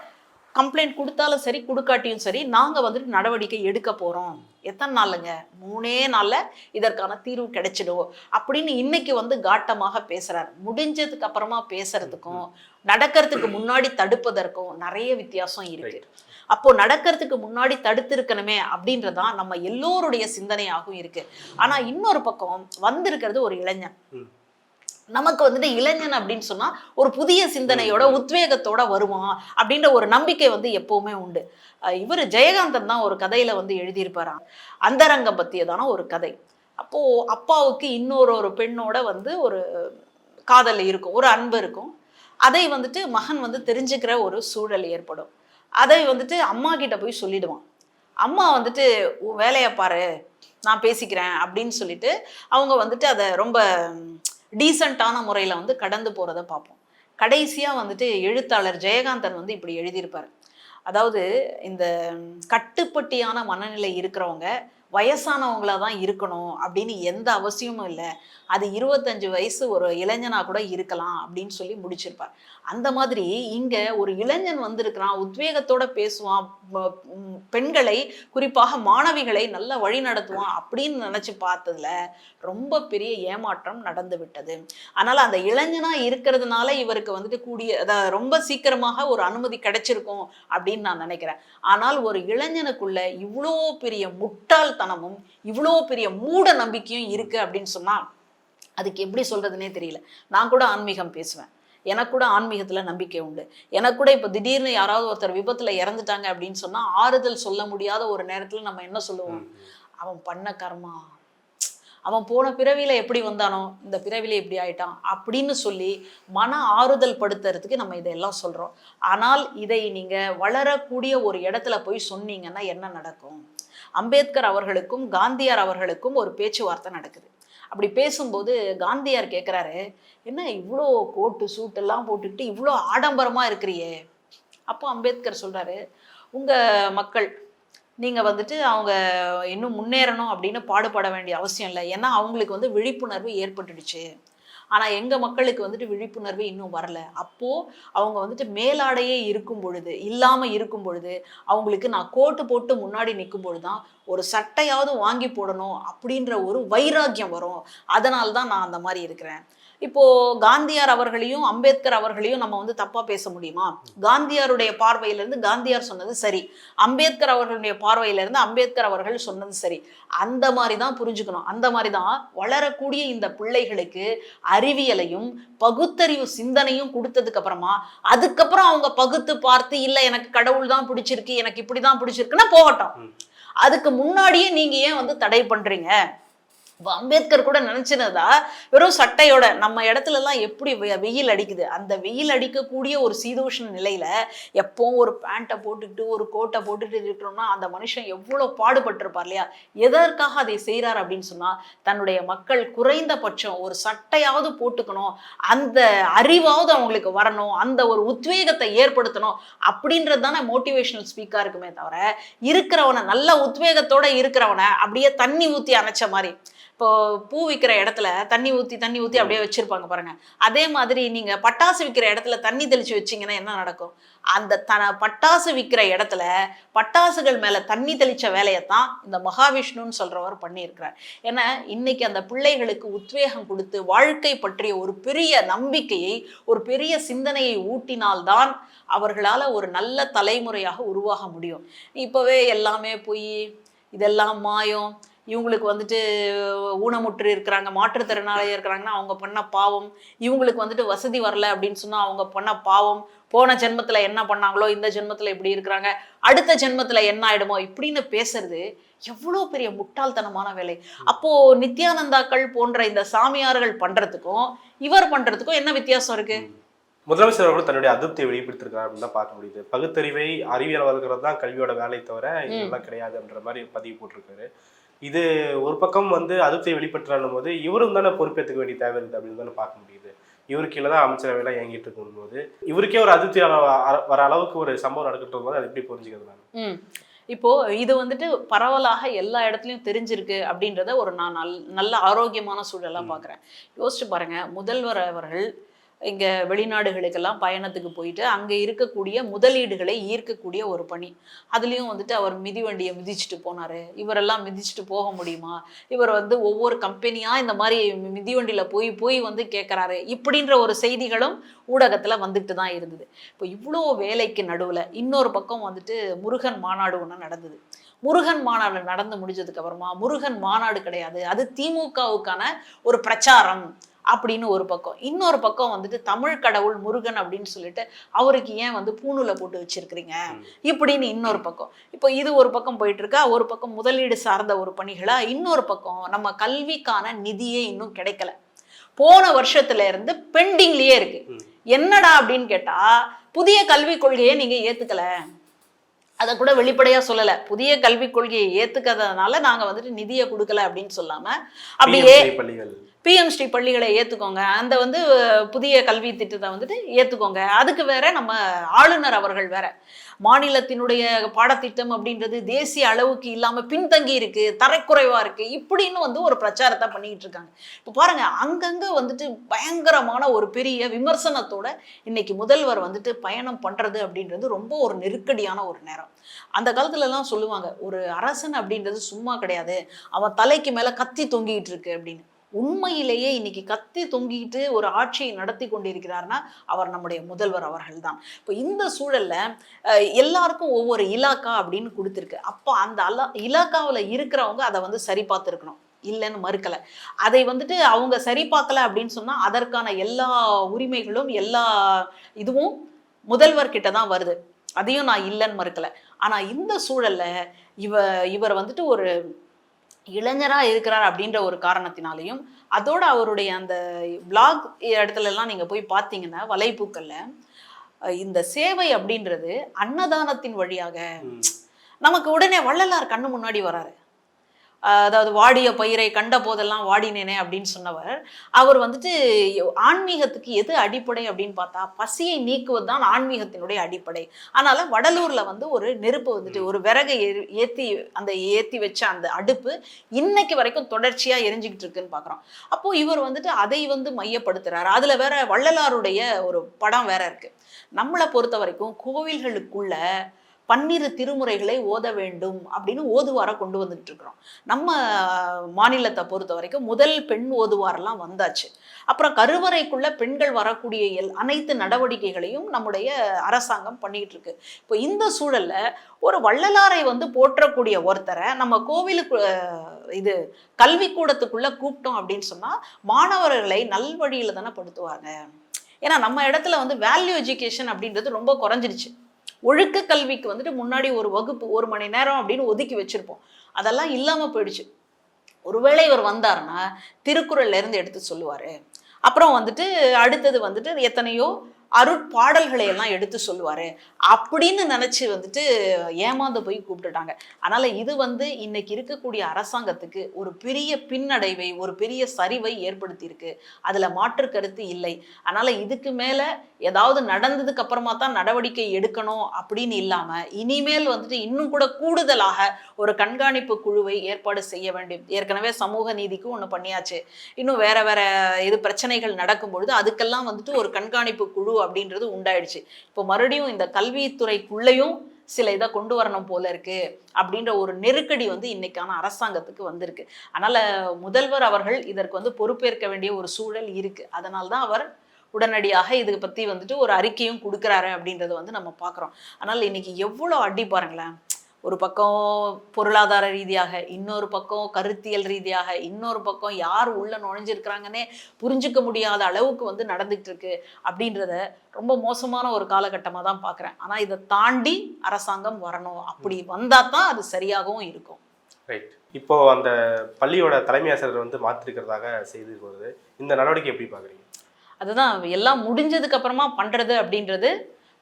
[SPEAKER 2] கம்ப்ளைண்ட் கொடுத்தாலும் சரி கொடுக்காட்டியும் சரி நாங்க வந்துட்டு நடவடிக்கை எடுக்க போறோம். எத்தனை நாளுங்க? மூணே நாள்ல இதற்கான தீர்வு கிடைச்சிடும் அப்படின்னு இன்னைக்கு வந்து காட்டமாக பேசுறார். முடிஞ்சதுக்கு அப்புறமா பேசுறதுக்கும் நடக்கிறதுக்கு முன்னாடி தடுப்பதற்கும் நிறைய வித்தியாசம் இருக்கு. அப்போ நடக்கிறதுக்கு முன்னாடி தடுத்திருக்கணுமே அப்படின்றதான் நம்ம எல்லோருடைய சிந்தனையாகவும் இருக்கு. ஆனா இன்னொரு பக்கம் வந்திருக்கிறது ஒரு இளைஞன். நமக்கு வந்துட்டு இளைஞன் அப்படின்னு சொன்னா ஒரு புதிய சிந்தனையோட உத்வேகத்தோட வருவான் அப்படின்ற ஒரு நம்பிக்கை வந்து எப்பவுமே உண்டு. இவர் ஜெயகாந்தன் தான் ஒரு கதையில வந்து எழுதியிருப்பாராம். அந்தரங்கம் பத்தியதான ஒரு கதை. அப்போ அப்பாவுக்கு இன்னொரு ஒரு பெண்ணோட வந்து ஒரு காதல் இருக்கும் ஒரு அன்பு இருக்கும். அதை வந்துட்டு மகன் வந்து தெரிஞ்சுக்கிற ஒரு சூழல் ஏற்படும். அதை வந்துட்டு அம்மா கிட்ட போய் சொல்லிடுவான். அம்மா வந்துட்டு வேலையை பாரு நான் பேசிக்கிறேன் அப்படின்னு சொல்லிட்டு அவங்க வந்துட்டு அதை ரொம்ப டீசெண்டான முறையில் வந்து கடந்து போகிறத பார்ப்போம். கடைசியாக வந்துட்டு எழுத்தாளர் ஜெயகாந்தன் வந்து இப்படி எழுதியிருப்பார். அதாவது இந்த கட்டுப்பட்டியான மனநிலை இருக்கிறவங்க வயசானவங்களா தான் இருக்கணும் அப்படின்னு எந்த அவசியமும் இல்லை. அது இருபத்தஞ்சு வயசு ஒரு இளைஞனாக கூட இருக்கலாம் அப்படின்னு சொல்லி முடிச்சிருப்பார். அந்த மாதிரி இங்கே ஒரு இளைஞன் வந்திருக்கிறான் உத்வேகத்தோட பேசுவான் பெண்களை குறிப்பாக மாணவிகளை நல்லா வழி நடத்துவான் அப்படின்னு நினச்சி பார்த்ததுல ரொம்ப பெரிய ஏமாற்றம் நடந்து விட்டது. அதனால் அந்த இளைஞனாக இருக்கிறதுனால இவருக்கு வந்துட்டு கூடிய அதாவது ரொம்ப சீக்கிரமாக ஒரு அனுமதி கிடைச்சிருக்கும் அப்படின்னு நான் நினைக்கிறேன். ஆனால் ஒரு இளைஞனுக்குள்ள இவ்வளோ பெரிய முட்டாள் முட்டாள்தனமும் இவ்வளோ பெரிய மூட நம்பிக்கையும் இருக்கு அப்படின்னு சொன்னால் அதுக்கு எப்படி சொல்கிறதுனே தெரியல. நான் கூட ஆன்மீகம் பேசுவேன். எனக்கு கூட ஆன்மீகத்தில் நம்பிக்கை உண்டு. எனக்கு கூட இப்போ திடீர்னு யாராவது ஒருத்தர் விபத்தில் இறந்துட்டாங்க அப்படின்னு சொன்னால் ஆறுதல் சொல்ல முடியாத ஒரு நேரத்தில் நம்ம என்ன சொல்லுவோம்? அவன் பண்ண கர்மா. அவன் போன பிறவியில் எப்படி வந்தானோ இந்த பிறவியில் எப்படி ஆயிட்டான் அப்படின்னு சொல்லி மன ஆறுதல் படுத்துறதுக்கு நம்ம இதெல்லாம் சொல்கிறோம் ஆனால் இதை நீங்கள் வளரக்கூடிய ஒரு இடத்துல போய் சொன்னீங்கன்னா என்ன நடக்கும்? அம்பேத்கர் அவர்களுக்கும் காந்தியார் அவர்களுக்கும் ஒரு பேச்சுவார்த்தை நடக்குது. அப்படி பேசும்போது காந்தியார் கேட்குறாரு என்ன இவ்வளோ கோட்டு சூட் எல்லாம் போட்டுக்கிட்டு இவ்வளோ ஆடம்பரமாக இருக்கிறியே? அப்போ அம்பேத்கர் சொல்கிறாரு உங்கள் மக்கள் நீங்கள் வந்துட்டு அவங்க இன்னும் முன்னேறணும் அப்படின்னு பாடுபட வேண்டிய அவசியம் இல்லை. ஏன்னா அவங்களுக்கு வந்து விழிப்புணர்வு ஏற்பட்டுடுச்சு. ஆனால் எங்கள் மக்களுக்கு வந்துட்டு விழிப்புணர்வு இன்னும் வரல. அப்போது அவங்க வந்துட்டு மேலாடையே இருக்கும் பொழுது இல்லாமல் இருக்கும் பொழுது அவங்களுக்கு நான் கோட்டு போட்டு முன்னாடி நிற்கும் பொழுதுதான் ஒரு சட்டையாவது வாங்கி போடணும் அப்படின்ற ஒரு வைராக்கியம் வரும். அதனால தான் நான் அந்த மாதிரி இருக்கிறேன். இப்போ காந்தியார் அவர்களையும் அம்பேத்கர் அவர்களையும் நம்ம வந்து தப்பா பேச முடியுமா? காந்தியாருடைய பார்வையிலிருந்து காந்தியார் சொன்னது சரி. அம்பேத்கர் அவர்களுடைய பார்வையிலிருந்து அம்பேத்கர் அவர்கள் சொன்னது சரி. அந்த மாதிரி தான் புரிஞ்சுக்கணும். அந்த மாதிரி தான் வளரக்கூடிய இந்த பிள்ளைகளுக்கு அறிவியலையும் பகுத்தறிவு சிந்தனையும் கொடுத்ததுக்கு அப்புறமா அதுக்கப்புறம் அவங்க பகுத்து பார்த்து இல்ல எனக்கு கடவுள் தான் பிடிச்சிருக்கு எனக்கு இப்படிதான் பிடிச்சிருக்குன்னா போகட்டும். அதுக்கு முன்னாடியே நீங்க ஏன் வந்து தடை பண்றீங்க? இப்ப அம்பேத்கர் கூட நினைச்சினதா வெறும் சட்டையோட நம்ம இடத்துல எல்லாம் எப்படி வெ- வெயில் அடிக்குது? அந்த வெயில் அடிக்கக்கூடிய ஒரு சீதோஷ்ண நிலையில எப்பவும் ஒரு பேண்ட்டை போட்டுக்கிட்டு ஒரு கோட்டை போட்டுட்டு இருக்கிறோம்னா அந்த மனுஷன் எவ்வளோ பாடுபட்டிருப்பார் இல்லையா? எதற்காக அதை செய்கிறார் அப்படின்னு சொன்னா தன்னுடைய மக்கள் குறைந்தபட்சம் ஒரு சட்டையாவது போட்டுக்கணும் அந்த அறிவாவது அவங்களுக்கு வரணும் அந்த ஒரு உத்வேகத்தை ஏற்படுத்தணும் அப்படின்றது தானே மோட்டிவேஷனல் ஸ்பீக்கா இருக்குமே தவிர இருக்கிறவனை நல்ல உத்வேகத்தோட இருக்கிறவனை அப்படியே தண்ணி ஊற்றி அணைச்ச மாதிரி இப்போ பூ விற்கிற இடத்துல தண்ணி ஊற்றி தண்ணி ஊற்றி அப்படியே வச்சுருப்பாங்க பாருங்கள் அதே மாதிரி நீங்கள் பட்டாசு விற்கிற இடத்துல தண்ணி தெளித்து வச்சீங்கன்னா என்ன நடக்கும்? அந்த தன பட்டாசு விற்கிற இடத்துல பட்டாசுகள் மேலே தண்ணி தெளித்த வேலையை தான் இந்த மகாவிஷ்ணுன்னு சொல்கிறவர் பண்ணியிருக்கிறார். ஏன்னா இன்னைக்கு அந்த பிள்ளைகளுக்கு உத்வேகம் கொடுத்து வாழ்க்கை பற்றிய ஒரு பெரிய நம்பிக்கையை ஒரு பெரிய சிந்தனையை ஊட்டினால்தான் அவர்களால் ஒரு நல்ல தலைமுறையாக உருவாக முடியும். இப்போவே எல்லாமே போய் இதெல்லாம் மாயம் இவங்களுக்கு வந்துட்டு ஊனமுற்று இருக்கிறாங்க மாற்றுத்திறனாளி இருக்கிறாங்கன்னா அவங்க பண்ண பாவம் இவங்களுக்கு வந்துட்டு வசதி வரல அப்படின்னு சொன்னா அவங்க பண்ண பாவம் போன ஜென்மத்துல என்ன பண்ணாங்களோ இந்த ஜென்மத்துல இப்படி இருக்கிறாங்க அடுத்த ஜென்மத்துல என்ன ஆயிடுமோ இப்படின்னு பேசுறது எவ்வளோ பெரிய முட்டாள்தனமான வேலை. அப்போ நித்யானந்தாக்கள் போன்ற இந்த சாமியார்கள் பண்றதுக்கும் இவர் பண்றதுக்கும் என்ன வித்தியாசம் இருக்கு?
[SPEAKER 1] முதலமைச்சர் அவர்கள் தன்னுடைய அதிருப்தியை வெளிப்படுத்திருக்காரு அப்படின்னு தான் பார்க்க முடியுது. பகுத்தறிவை அறிவியல் வளர்க்கறது தான் கல்வியோட வேலை தவிர இதெல்லாம் கிடையாதுன்ற மாதிரி பதிவு போட்டிருக்காரு. இது ஒரு பக்கம் வந்து அதிருப்தியை வெளிப்படுத்துறாலும் போது இவரும் தானே பொறுப்பேற்றுக்க வேண்டிய தேவை இருக்குது அப்படின்னு தானே பார்க்க முடியுது. இவரு கீழே தான் அமைச்சரவையெல்லாம் இயங்கிட்டு இருக்கும் போது இவருக்கே ஒரு அதிருப்தி வர- அளவுக்கு ஒரு சம்பவம் நடக்கிட்டு போது அது எப்படி புரிஞ்சுக்கிறது நான்?
[SPEAKER 2] இப்போ இது வந்துட்டு பரவலாக எல்லா இடத்துலையும் தெரிஞ்சிருக்கு அப்படின்றத ஒரு நான் நல் நல்ல ஆரோக்கியமான சூழலா பார்க்குறேன் யோசிச்சு பாருங்க முதல்வர் அவர்கள் இங்கே வெளிநாடுகளுக்கெல்லாம் பயணத்துக்கு போயிட்டு அங்கே இருக்கக்கூடிய முதலீடுகளை ஈர்க்கக்கூடிய ஒரு பணி. அதுலேயும் வந்துட்டு அவர் மிதிவண்டியை மிதிச்சுட்டு போனாரு. இவரெல்லாம் மிதிச்சுட்டு போக முடியுமா? இவர் வந்து ஒவ்வொரு கம்பெனியாக இந்த மாதிரி மிதிவண்டியில் போய் போய் வந்து கேட்குறாரு இப்படின்ற ஒரு செய்திகளும் ஊடகத்தில் வந்துட்டு தான் இருந்தது. இப்போ இவ்வளோ வேலைக்கு நடுவில் இன்னொரு பக்கம் வந்துட்டு முருகன் மாநாடு ஒன்று நடந்தது. முருகன் மாநாடு நடந்து முடிஞ்சதுக்கு அப்புறமா முருகன் மாநாடு கிடையாது. அது திமுகவுக்கான ஒரு பிரச்சாரம். அப்படின்னு ஒரு பக்கம். இன்னொரு பக்கம் வந்துட்டு தமிழ் கடவுள் முருகன் அப்படின்னு சொல்லிட்டு அவருக்கு ஏன் வந்து பூணூலை போட்டு வச்சிருக்கிறீங்க? இப்படின்னு இன்னொரு பக்கம். இப்போ இது ஒரு பக்கம் போயிட்டு இருக்கா ஒரு பக்கம் முதலீடு சார்ந்த ஒரு பணிகளா இன்னொரு பக்கம் நம்ம கல்விக்கான நிதியே இன்னும் கிடைக்கல. போன வருஷத்துல இருந்து பெண்டிங்லயே இருக்கு. என்னடா அப்படின்னு கேட்டா புதிய கல்விக் கொள்கையை நீங்க ஏத்துக்கல. அதை கூட வெளிப்படையா சொல்லல. புதிய கல்விக் கொள்கையை ஏத்துக்காததுனால நாங்க வந்துட்டு நிதியை கொடுக்கல அப்படின்னு சொல்லாம அப்படியே
[SPEAKER 1] பள்ளிகள்.
[SPEAKER 2] ஸ்ரீ பள்ளிகளை ஏத்துக்கோங்க. அந்த வந்து புதிய கல்வி திட்டத்தை வந்துட்டு ஏத்துக்கோங்க. அதுக்கு வேற நம்ம ஆளுநர் அவர்கள் வேற. மாநிலத்தினுடைய பாடத்திட்டம் அப்படின்றது தேசிய அளவுக்கு இல்லாம பின்தங்கி இருக்கு தரக்குறைவா இருக்கு இப்படின்னு வந்து ஒரு பிரச்சாரத்தை பண்ணிக்கிட்டு இருக்காங்க. இப்போ பாருங்க அங்கங்க வந்துட்டு பயங்கரமான ஒரு பெரிய விமர்சனத்தோட இன்னைக்கு முதல்வர் வந்துட்டு பயணம் பண்றது அப்படின்றது ரொம்ப ஒரு நெருக்கடியான ஒரு நேரம். அந்த காலத்துல எல்லாம் சொல்லுவாங்க ஒரு அரசன் அப்படின்றது சும்மா கிடையாது. அவன் தலைக்கு மேல கத்தி தொங்கிட்டு இருக்கு அப்படின்னு. உண்மையிலேயே இன்னைக்கு கத்தி தொங்கிட்டு ஒரு ஆட்சியை நடத்தி கொண்டிருக்கிறார்னா அவர் நம்முடைய முதல்வர் அவர்கள் தான் இப்போ இந்த சூழல்ல எல்லாருக்கும் ஒவ்வொரு இலாக்கா அப்படின்னு கொடுத்துருக்கு. அப்போ அந்த அலா இலாக்காவில் இருக்கிறவங்க அதை வந்து சரி பார்த்துருக்கணும். இல்லைன்னு மறுக்கலை. அதை வந்துட்டு அவங்க சரி பார்க்கல அப்படின்னு சொன்னா அதற்கான எல்லா உரிமைகளும் எல்லா இதுவும் முதல்வர் கிட்ட தான் வருது. அதையும் நான் இல்லைன்னு மறுக்கல. ஆனா இந்த சூழல்ல இவ இவர் வந்துட்டு ஒரு இளைஞரா இருக்கிறார் அப்படின்ற ஒரு காரணத்தினாலையும் அதோட அவருடைய அந்த பிளாக் இடத்துல எல்லாம் நீங்க போய் பார்த்தீங்கன்னா வலைப்பூக்கள்ல இந்த சேவை அப்படின்றது அன்னதானத்தின் வழியாக. நமக்கு உடனே வள்ளலார் கண்ணு முன்னாடி வராரு அதாவது வாடிய பயிரை கண்ட போதெல்லாம் வாடினேனே அப்படின்னு சொன்னவர். அவர் வந்துட்டு ஆன்மீகத்துக்கு எது அடிப்படை அப்படின்னு பார்த்தா பசியை நீக்குவது தான் ஆன்மீகத்தினுடைய அடிப்படை. அதனால வடலூர்ல வந்து ஒரு நெருப்பு வந்துட்டு ஒரு விறகை ஏறி- ஏத்தி அந்த ஏத்தி வச்ச அந்த அடுப்பு இன்னைக்கு வரைக்கும் தொடர்ச்சியா எரிஞ்சுக்கிட்டு இருக்குன்னு பாக்குறோம். அப்போ இவர் வந்துட்டு அதை வந்து மையப்படுத்துறாரு. அதுல வேற வள்ளலாருடைய ஒரு படம் வேற இருக்கு. நம்மளை பொறுத்த வரைக்கும் கோவில்களுக்குள்ள பன்னிரு திருமுறைகளை ஓத வேண்டும் அப்படின்னு ஓதுவாரை கொண்டு வந்துட்டு இருக்கிறோம் நம்ம மாநிலத்தை பொறுத்த வரைக்கும் முதல் பெண் ஓதுவாரெல்லாம் வந்தாச்சு. அப்புறம் கருவறைக்குள்ள பெண்கள் வரக்கூடிய எல் அனைத்து நடவடிக்கைகளையும் நம்முடைய அரசாங்கம் பண்ணிட்டு இருக்கு இப்போ இந்த சூழல்ல ஒரு வள்ளலாரை வந்து போற்றக்கூடிய ஒருத்தரை நம்ம கோவிலுக்கு இது கல்விக்கூடத்துக்குள்ள கூப்பிட்டோம் அப்படின்னு சொன்னா மாணவர்களை நல்வழியில தானே படுத்துவாங்க. ஏன்னா நம்ம இடத்துல வந்து வேல்யூ எஜுகேஷன் அப்படின்றது ரொம்ப குறைஞ்சிருச்சு. ஒழுக்க கல்விக்கு வந்துட்டு முன்னாடி ஒரு வகுப்பு ஒரு மணி நேரம் அப்படின்னு ஒதுக்கி வச்சிருப்போம். அதெல்லாம் இல்லாமல் போயிடுச்சு. ஒருவேளை இவர் வந்தாருன்னா திருக்குறள்ல இருந்து எடுத்து சொல்லுவாரு. அப்புறம் வந்துட்டு அடுத்தது வந்துட்டு எத்தனையோ அருட்பாடல்களை எல்லாம் எடுத்து சொல்லுவார். அப்படின்னு நினச்சி வந்துட்டு ஏமாந்து போய் கூப்பிட்டுட்டாங்க. அதனால் இது வந்து இன்னைக்கு இருக்கக்கூடிய அரசாங்கத்துக்கு ஒரு பெரிய பின்னடைவை ஒரு பெரிய சரிவை ஏற்படுத்தியிருக்கு. அதில் மாற்று கருத்து இல்லை. அதனால் இதுக்கு மேலே ஏதாவது நடந்ததுக்கு அப்புறமா தான் நடவடிக்கை எடுக்கணும் அப்படின்னு இல்லாமல் இனிமேல் வந்துட்டு இன்னும் கூட கூடுதலாக ஒரு கண்காணிப்பு குழுவை ஏற்பாடு செய்ய வேண்டும் ஏற்கனவே சமூக நீதிக்கு ஒன்று பண்ணியாச்சு. இன்னும் வேற வேற இது பிரச்சனைகள் நடக்கும் பொழுது அதுக்கெல்லாம் வந்துட்டு ஒரு கண்காணிப்பு குழு அப்படின்றது உண்டாயிடுச்சு. இப்போ மறுபடியும் இந்த கல்வித்துறைக்குள்ளேயும் சில இதை கொண்டு வரணும் போல இருக்கு அப்படின்ற ஒரு நெருக்கடி வந்து இன்னைக்கான அரசாங்கத்துக்கு வந்திருக்கு. அதனால முதல்வர் அவர்கள் இதற்கு வந்து பொறுப்பேற்க வேண்டிய ஒரு சூழல் இருக்கு. அதனால தான் அவர் உடனடியாக இது பத்தி வந்துட்டு ஒரு அறிக்கையும் கொடுக்குறாரு அப்படின்றத வந்து நம்ம பார்க்குறோம். அதனால் இன்னைக்கு எவ்வளோ அடி பாருங்களேன். ஒரு பக்கம் பொருளாதார ரீதியாக இன்னொரு பக்கம் கருத்தியல் ரீதியாக இன்னொரு பக்கம் யார் உள்ள நுழைஞ்சிருக்கிறாங்கன்னே புரிஞ்சுக்க முடியாத அளவுக்கு வந்து நடந்துகிட்டு இருக்கு அப்படின்றத ரொம்ப மோசமான ஒரு காலகட்டமாக தான் பார்க்குறேன் ஆனால் இதை தாண்டி அரசாங்கம் வரணும். அப்படி வந்தால் தான் அது சரியாகவும் இருக்கும்.
[SPEAKER 1] ரைட். இப்போ அந்த பள்ளியோட தலைமை ஆசிரியர் வந்து மாற்றிருக்கிறதாக செய்தி வருது. இந்த நடவடிக்கை எப்படி பார்க்குறீங்க
[SPEAKER 2] அதுதான் எல்லாம் முடிஞ்சதுக்கு அப்புறமா பண்றது அப்படின்றது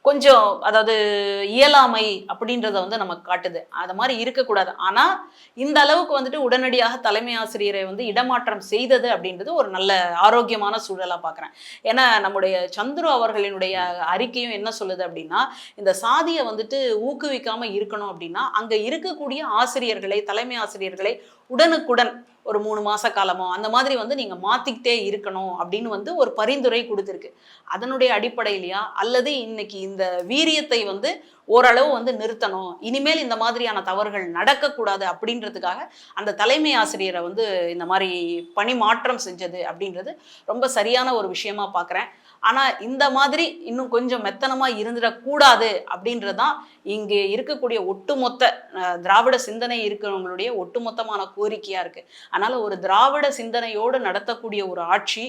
[SPEAKER 2] கொஞ்சம் அதாவது இயலாமை அப்படின்றத வந்து நமக்கு காட்டுது. அது மாதிரி இருக்கக்கூடாது. ஆனால் இந்த அளவுக்கு வந்துட்டு உடனடியாக தலைமை ஆசிரியரை வந்து இடமாற்றம் செய்தது அப்படின்றது ஒரு நல்ல ஆரோக்கியமான சூழலாக பார்க்குறேன் ஏன்னா நம்முடைய சந்துரு அவர்களினுடைய அறிக்கையும் என்ன சொல்லுது அப்படின்னா இந்த சாதியை வந்துட்டு ஊக்குவிக்காமல் இருக்கணும் அப்படின்னா அங்கே இருக்கக்கூடிய ஆசிரியர்களை தலைமை ஆசிரியர்களை உடனுக்குடன் ஒரு மூணு மாச காலமோ அந்த மாதிரி வந்து நீங்க மாத்திக்கிட்டே இருக்கணும் அப்படின்னு வந்து ஒரு பரிந்துரை கொடுத்துருக்கு. அதனுடைய அடிப்படையிலையா? அல்லது இன்னைக்கு இந்த வீரியத்தை வந்து ஓரளவு வந்து நிறுத்தணும் இனிமேல் இந்த மாதிரியான தவறுகள் நடக்கக்கூடாது அப்படின்றதுக்காக அந்த தலைமை ஆசிரியரை வந்து இந்த மாதிரி பணி மாற்றம் செஞ்சது அப்படின்றது ரொம்ப சரியான ஒரு விஷயமா பார்க்குறேன் ஆனால் இந்த மாதிரி இன்னும் கொஞ்சம் மெத்தனமாக இருந்துடக்கூடாது அப்படின்றதான் இங்கே இருக்கக்கூடிய ஒட்டுமொத்த திராவிட சிந்தனை இருக்கிறவங்களுடைய ஒட்டுமொத்தமான கோரிக்கையாக இருக்குது அதனால் ஒரு திராவிட சிந்தனையோடு நடத்தக்கூடிய ஒரு ஆட்சி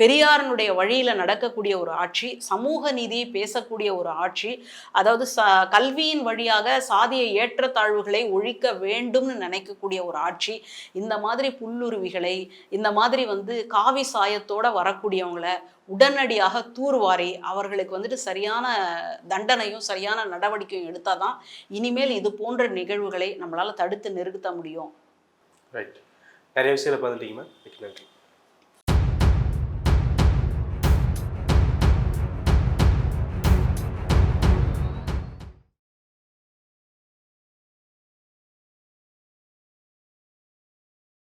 [SPEAKER 2] பெரியாரனுடைய வழியில் நடக்கக்கூடிய ஒரு ஆட்சி சமூக நீதி பேசக்கூடிய ஒரு ஆட்சி அதாவது ச கல்வியின் வழியாக சாதிய ஏற்றத்தாழ்வுகளை ஒழிக்க வேண்டும்னு நினைக்கக்கூடிய ஒரு ஆட்சி இந்த மாதிரி புல்லுருவிகளை இந்த மாதிரி வந்து காவி சாயத்தோட வரக்கூடியவங்கள உடனடியாக தூர்வாரி அவர்களுக்கு வந்துட்டு சரியான தண்டனையும் சரியான நடவடிக்கையும் எடுத்தால் தான் இனிமேல் இது போன்ற நிகழ்வுகளை நம்மளால் தடுத்து நிறுத்த முடியும்.
[SPEAKER 1] ரைட் நிறைய விஷயங்களை பார்த்துட்டீங்க நன்றி.